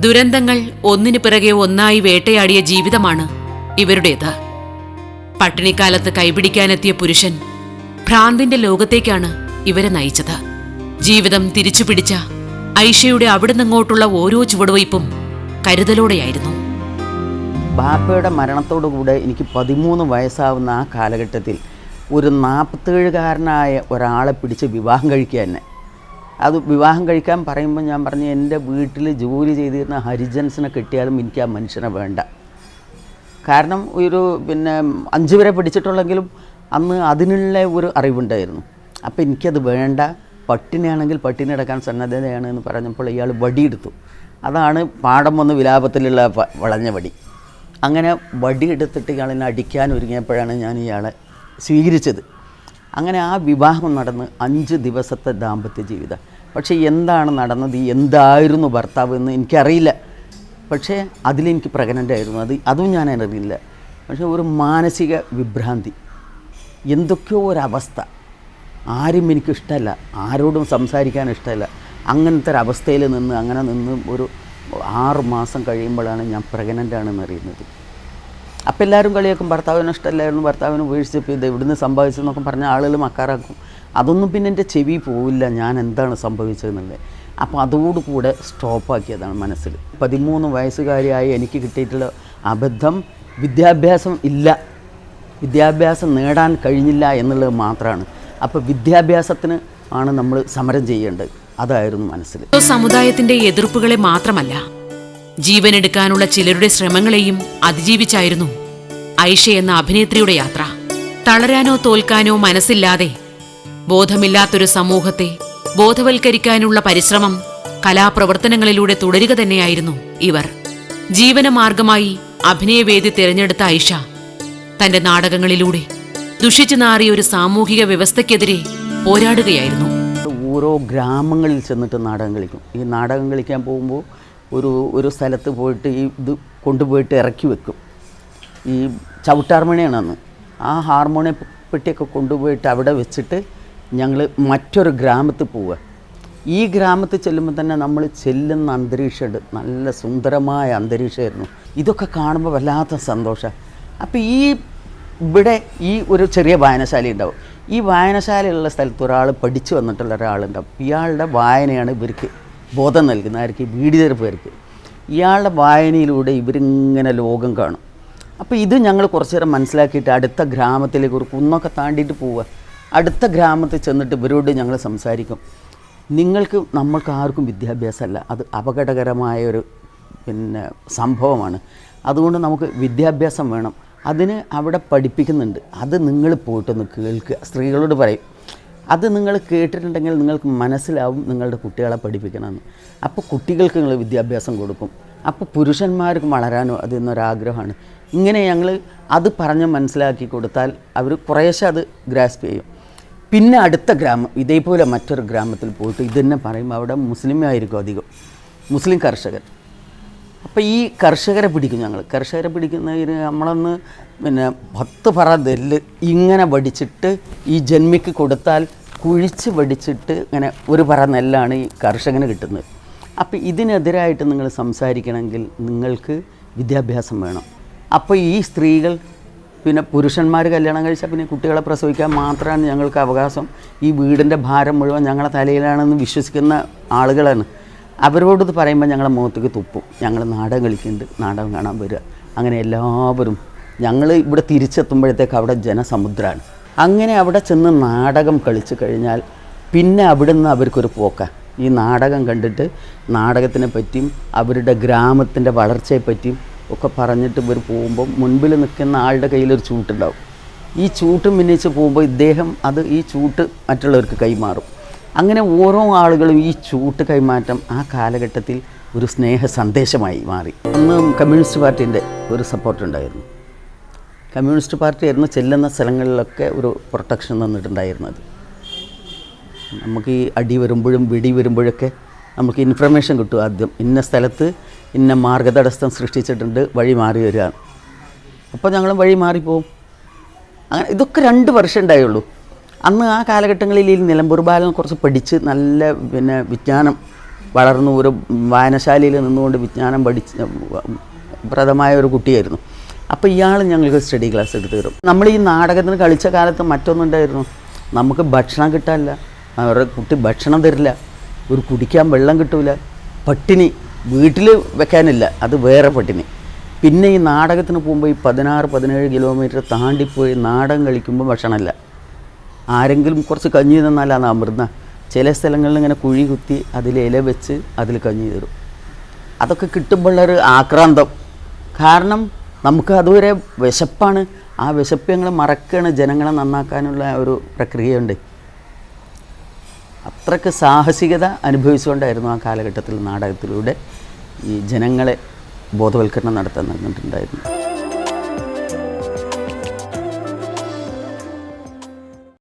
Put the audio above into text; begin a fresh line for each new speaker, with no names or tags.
ദുരന്തങ്ങൾ ഒന്നിനു പിറകെ ഒന്നായി വേട്ടയാടിയ ജീവിതമാണ് ഇവരുടേത്. പട്ടിണിക്കാലത്ത് കൈപിടിക്കാനെത്തിയ പുരുഷൻ ഭ്രാന്തിന്റെ ലോകത്തേക്കാണ് ഇവരെ നയിച്ചത്. ജീവിതം തിരിച്ചു പിടിച്ച ഐഷയുടെ അവിടുന്നങ്ങോട്ടുള്ള ഓരോ ചുവടുവയ്പ്പും കരുതലോടെയായിരുന്നു.
ബാപ്പയുടെ മരണത്തോടുകൂടെ എനിക്ക് പതിമൂന്ന് വയസ്സാവുന്ന ആ കാലഘട്ടത്തിൽ ഒരു നാൽപ്പത്തേഴുകാരനായ ഒരാളെ പിടിച്ച് വിവാഹം കഴിക്കുക തന്നെ. അത് വിവാഹം കഴിക്കാൻ പറയുമ്പോൾ ഞാൻ പറഞ്ഞു എന്റെ വീട്ടിൽ ജോലി ചെയ്തിരുന്ന ഹരിജൻസിനെ കിട്ടിയാലും എനിക്ക് ആ മനുഷ്യനെ വേണ്ട. കാരണം ഒരു പിന്നെ അഞ്ച് വരെ പിടിച്ചിട്ടുള്ളെങ്കിലും അന്ന് അതിനുള്ള ഒരു അറിവുണ്ടായിരുന്നു. അപ്പോൾ എനിക്കത് വേണ്ട. പട്ടിണിയാണെങ്കിൽ പട്ടിണി അടക്കാൻ സന്നദ്ധതയാണ് എന്ന് പറഞ്ഞപ്പോൾ ഇയാൾ വടിയെടുത്തു. അതാണ് പാടം വന്ന് വിലാപത്തിലുള്ള വളഞ്ഞ വടി. അങ്ങനെ വടിയെടുത്തിട്ട് ഇയാളിനെ അടിക്കാൻ ഒരുങ്ങിയപ്പോഴാണ് ഞാൻ ഇയാളെ സ്വീകരിച്ചത്. അങ്ങനെ ആ വിവാഹം നടന്ന് അഞ്ച് ദിവസത്തെ ദാമ്പത്യ ജീവിതം. പക്ഷേ എന്താണ് നടന്നത്? എന്തായിരുന്നു ഭർത്താവ് എന്ന് എനിക്കറിയില്ല. പക്ഷേ അതിലെനിക്ക് പ്രഗ്നന്റ് ആയിരുന്നു. അത് അതും ഞാൻ അറിയില്ല പക്ഷേ ഒരു മാനസിക വിഭ്രാന്തി. എന്തൊക്കെയോ ഒരവസ്ഥ. ആരും എനിക്കിഷ്ടമല്ല. ആരോടും സംസാരിക്കാൻ ഇഷ്ടമല്ല. അങ്ങനത്തെ ഒരു അവസ്ഥയിൽ നിന്ന് അങ്ങനെ നിന്ന് ഒരു ആറ് മാസം കഴിയുമ്പോഴാണ് ഞാൻ പ്രഗ്നന്റ് ആണെന്ന് അറിയുന്നത്. അപ്പം എല്ലാവരും കളിയാക്കും ഭർത്താവിന് ഇഷ്ടമല്ലായിരുന്നു ഭർത്താവിന് ഉപേക്ഷിച്ചപ്പോൾ ഇത് ഇവിടുന്ന് സംഭവിച്ചതെന്നൊക്കെ പറഞ്ഞ ആളുകൾ മക്കാറാക്കും. അതൊന്നും പിന്നെ എന്റെ ചെവി പോവില്ല ഞാൻ എന്താണ് സംഭവിച്ചതെന്നുള്ളത്. അപ്പോൾ അതോടുകൂടെ സ്റ്റോപ്പാക്കിയതാണ് മനസ്സിൽ. പതിമൂന്ന് വയസ്സുകാരിയായി എനിക്ക് കിട്ടിയിട്ടുള്ള അബദ്ധം വിദ്യാഭ്യാസം ഇല്ല. വിദ്യാഭ്യാസം നേടാൻ കഴിഞ്ഞില്ല എന്നുള്ളത് മാത്രമാണ് അപ്പോൾ വിദ്യാഭ്യാസത്തിന് ആണ് നമ്മൾ സമരം ചെയ്യേണ്ടത്. അതായിരുന്നു മനസ്സിൽ.
സമുദായത്തിന്റെ എതിർപ്പുകളെ മാത്രമല്ല ജീവനെടുക്കാനുള്ള ചിലരുടെ ശ്രമങ്ങളെയും അതിജീവിച്ചായിരുന്നു ഐഷ എന്ന അഭിനേത്രിയുടെ യാത്ര. തളരാനോ തോൽക്കാനോ മനസ്സില്ലാതെ ബോധമില്ലാത്തൊരു സമൂഹത്തെ ബോധവൽക്കരിക്കാനുള്ള പരിശ്രമം കലാപ്രവർത്തനങ്ങളിലൂടെ തുടരുക തന്നെയായിരുന്നു ഇവർ. ജീവനമാർഗമായി അഭിനയവേദി തിരഞ്ഞെടുത്ത ഐഷ തന്റെ നാടകങ്ങളിലൂടെ ദുഷിച്ചു നാറിയ ഒരു സാമൂഹിക വ്യവസ്ഥയ്ക്കെതിരെ പോരാടുകയായിരുന്നു.
ഓരോ ഗ്രാമങ്ങളിൽ ചെന്നിട്ട് നാടകം കളിക്കും. ഈ നാടകം കളിക്കാൻ പോകുമ്പോൾ ഒരു ഒരു സ്ഥലത്ത് പോയിട്ട് ഈ ഇത് കൊണ്ടുപോയിട്ട് ഇറക്കി വെക്കും. ഈ ചവിട്ടാർമോണിയാണെന്ന്. ആ ഹാർമോണിയ പെട്ടിയൊക്കെ കൊണ്ടുപോയിട്ട് അവിടെ വെച്ചിട്ട് ഞങ്ങൾ മറ്റൊരു ഗ്രാമത്തിൽ പോവുക. ഈ ഗ്രാമത്തിൽ ചെല്ലുമ്പോൾ തന്നെ നമ്മൾ ചെല്ലുന്ന അന്തരീക്ഷമുണ്ട് നല്ല സുന്ദരമായ അന്തരീക്ഷമായിരുന്നു ഇതൊക്കെ കാണുമ്പോൾ വല്ലാത്ത സന്തോഷം. അപ്പോൾ ഈ ഇവിടെ ഈ ഒരു ചെറിയ വായനശാല ഉണ്ടാവും. ഈ വായനശാലയുള്ള സ്ഥലത്ത് ഒരാൾ പഠിച്ചു വന്നിട്ടുള്ള ഒരാളുണ്ടാവും. ഇയാളുടെ വായനയാണ് ഇവർക്ക് ബോധം നൽകുന്ന ആർക്ക്? പേർക്ക് ഇയാളുടെ വായനയിലൂടെ ഇവരിങ്ങനെ ലോകം കാണും. അപ്പോൾ ഇത് ഞങ്ങൾ കുറച്ച് നേരം മനസ്സിലാക്കിയിട്ട് അടുത്ത ഗ്രാമത്തിലേക്ക് ഒരു കുന്നൊക്കെ താണ്ടിയിട്ട് പോവുക. അടുത്ത ഗ്രാമത്തിൽ ചെന്നിട്ട് ഇവരോട് ഞങ്ങൾ സംസാരിക്കും. നിങ്ങൾക്ക് നമ്മൾക്ക് ആർക്കും വിദ്യാഭ്യാസമല്ല. അത് അപകടകരമായ ഒരു പിന്നെ സംഭവമാണ്. അതുകൊണ്ട് നമുക്ക് വിദ്യാഭ്യാസം വേണം. അതിന് അവിടെ പഠിപ്പിക്കുന്നുണ്ട്. അത് നിങ്ങൾ പോയിട്ടൊന്ന് കേൾക്കുക. സ്ത്രീകളോട് പറയും അത് നിങ്ങൾ കേട്ടിട്ടുണ്ടെങ്കിൽ നിങ്ങൾക്ക് മനസ്സിലാവും നിങ്ങളുടെ കുട്ടികളെ പഠിപ്പിക്കണമെന്ന്. അപ്പോൾ കുട്ടികൾക്ക് നിങ്ങൾ വിദ്യാഭ്യാസം കൊടുക്കും. അപ്പോൾ പുരുഷന്മാർക്ക് വളരാനോ അതെന്നൊരാഗ്രഹമാണ് ഇങ്ങനെ ഞങ്ങൾ അത് പറഞ്ഞ് മനസ്സിലാക്കി കൊടുത്താൽ അവർ കുറേശ്ശെ അത് ഗ്രാസ്പ് ചെയ്യും. പിന്നെ അടുത്ത ഗ്രാമം ഇതേപോലെ മറ്റൊരു ഗ്രാമത്തിൽ പോയിട്ട് ഇതുതന്നെ പറയും അവിടെ മുസ്ലിം ആയിരിക്കും അധികം. മുസ്ലിം കർഷകർ. അപ്പോൾ ഈ കർഷകരെ പിടിക്കും ഞങ്ങൾ കർഷകരെ പിടിക്കുന്നതിന് നമ്മളൊന്ന് പിന്നെ പത്ത് പറ നെല്ല് ഇങ്ങനെ വടിച്ചിട്ട് ഈ ജന്മിക്ക് കൊടുത്താൽ കുഴിച്ച് വടിച്ചിട്ട് ഇങ്ങനെ ഒരു പറ നെല്ലാണ് ഈ കർഷകന് കിട്ടുന്നത്. അപ്പോൾ ഇതിനെതിരായിട്ട് നിങ്ങൾ സംസാരിക്കണമെങ്കിൽ നിങ്ങൾക്ക് വിദ്യാഭ്യാസം വേണം. അപ്പോൾ ഈ സ്ത്രീകൾ പിന്നെ പുരുഷന്മാർ കല്യാണം കഴിച്ചാൽ പിന്നെ കുട്ടികളെ പ്രസവിക്കാൻ മാത്രമാണ് ഞങ്ങൾക്ക് അവകാശം. ഈ വീടിന്റെ ഭാരം മുഴുവൻ ഞങ്ങളുടെ തലയിലാണെന്ന് വിശ്വസിക്കുന്ന ആളുകളാണ്. അവരോട് ഇത് പറയുമ്പോൾ ഞങ്ങളെ മുഖത്തേക്ക് തുപ്പും. ഞങ്ങൾ നാടകം കളിക്കുന്നുണ്ട്. നാടകം കാണാൻ വരിക. അങ്ങനെ എല്ലാവരും ഞങ്ങൾ ഇവിടെ തിരിച്ചെത്തുമ്പോഴത്തേക്ക് അവിടെ ജനസമുദ്രമാണ് അങ്ങനെ അവിടെ ചെന്ന് നാടകം കളിച്ചു കഴിഞ്ഞാൽ പിന്നെ അവിടെ നിന്ന് അവർക്കൊരു പോക്ക. ഈ നാടകം കണ്ടിട്ട് നാടകത്തിനെ പറ്റിയും അവരുടെ ഗ്രാമത്തിന്റെ വളർച്ചയെപ്പറ്റിയും ഒക്കെ പറഞ്ഞിട്ട് ഇവർ പോകുമ്പോൾ മുൻപിൽ നിൽക്കുന്ന ആളുടെ കയ്യിലൊരു ചൂട്ടുണ്ടാവും. ഈ ചൂട്ട് മിന്നിച്ച് പോകുമ്പോൾ ഇദ്ദേഹം അത് ഈ ചൂട്ട് മറ്റുള്ളവർക്ക് കൈമാറും. അങ്ങനെ ഓരോ ആളുകളും ഈ ചൂട്ട് കൈമാറ്റം ആ കാലഘട്ടത്തിൽ ഒരു സ്നേഹ സന്ദേശമായി മാറി. അന്ന് കമ്മ്യൂണിസ്റ്റ് പാർട്ടീന്റെ ഒരു സപ്പോർട്ട് ഉണ്ടായിരുന്നു. കമ്മ്യൂണിസ്റ്റ് പാർട്ടി ആയിരുന്നു ചെല്ലുന്ന സ്ഥലങ്ങളിലൊക്കെ ഒരു പ്രൊട്ടക്ഷൻ തന്നിട്ടുണ്ടായിരുന്നത്. നമുക്ക് ഈ അടി വരുമ്പോഴും വെടി വരുമ്പോഴൊക്കെ നമുക്ക് ഇൻഫർമേഷൻ കിട്ടും ആദ്യം. ഇന്ന സ്ഥലത്ത് ഇന്ന മാർഗതടസ്സം സൃഷ്ടിച്ചിട്ടുണ്ട് വഴി മാറി വരികയാണ് അപ്പോൾ ഞങ്ങളും വഴി മാറിപ്പോവും. അങ്ങനെ ഇതൊക്കെ രണ്ട് വർഷം ഉണ്ടായുള്ളൂ. അന്ന് ആ കാലഘട്ടങ്ങളിൽ ഈ നിലമ്പൂർ ബാലൻ കുറച്ച് പഠിച്ച് നല്ല പിന്നെ വിജ്ഞാനം വളർന്നു. ഒരു വായനശാലയിൽ നിന്നുകൊണ്ട് വിജ്ഞാനം പഠിച്ച് പ്രദമായ ഒരു കുട്ടിയായിരുന്നു. അപ്പോൾ ഇയാൾ ഞങ്ങൾക്ക് സ്റ്റഡി ക്ലാസ് എടുത്ത് തരും. നമ്മൾ ഈ നാടകത്തിന് കളിച്ച കാലത്ത് മറ്റൊന്നുണ്ടായിരുന്നു നമുക്ക് ഭക്ഷണം കിട്ടാനില്ല. അവരുടെ കുട്ടി ഭക്ഷണം തരില്ല. ഒരു കുടിക്കാൻ വെള്ളം കിട്ടൂല. പട്ടിണി വീട്ടിൽ വെക്കാനില്ല. അത് വേറെ പട്ടിണി. പിന്നെ ഈ നാടകത്തിന് പോകുമ്പോൾ ഈ പതിനാറ് പതിനേഴ് കിലോമീറ്റർ താണ്ടിപ്പോയി നാടകം കളിക്കുമ്പോൾ ഭക്ഷണമില്ല. ആരെങ്കിലും കുറച്ച് കഞ്ഞി തന്നാലാണ് അമൃത. ചില സ്ഥലങ്ങളിൽ ഇങ്ങനെ കുഴി കുത്തി അതിൽ ഇല വെച്ച് അതിൽ കഞ്ഞി തരും. അതൊക്കെ കിട്ടുമ്പോഴുള്ളൊരു ആക്രാന്തം. കാരണം നമുക്ക് അതുവരെ വിശപ്പാണ്. ആ വിശപ്പ് ഞങ്ങൾ മറക്കുകയാണ് ജനങ്ങളെ നന്നാക്കാനുള്ള ഒരു പ്രക്രിയയുണ്ട്. അത്രയ്ക്ക് സാഹസികത അനുഭവിച്ചുകൊണ്ടായിരുന്നു ആ കാലഘട്ടത്തിൽ നാടകത്തിലൂടെ ഈ ജനങ്ങളെ ബോധവൽക്കരണം നടത്താൻ നടന്നിട്ടുണ്ടായിരുന്നു